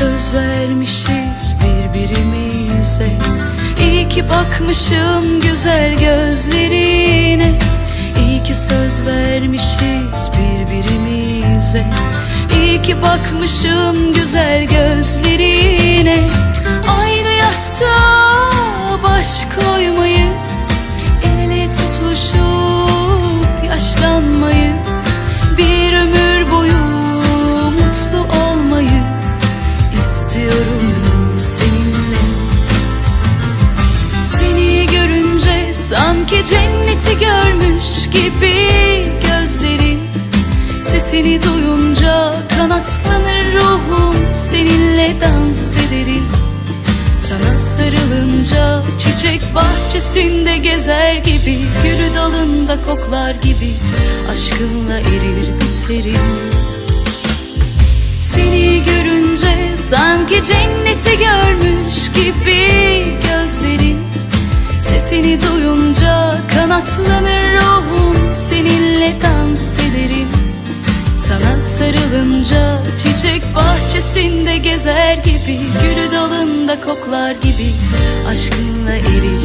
Söz vermişiz birbirimize. İyi ki bakmışım güzel gözlerine Ki bakmışım güzel gözlerine. Aynı yastığa baş koymayı El ele tutuşup yaşlanmayı Bir ömür boyu mutlu olmayı istiyorum seninle. Seni görünce sanki cenneti Sesini duyunca kanatlanır ruhum. Seninle dans ederim. Sana sarılınca çiçek bahçesinde gezer gibi Gülü dalında koklar gibi aşkınla erir biterim Seni görünce sanki cenneti görmüş gibi gözlerin Sesini duyunca kanatlanır ruhum. Seninle sarılınca çiçek bahçesinde gezer gibi Gülü dalında koklar gibi aşkınla erir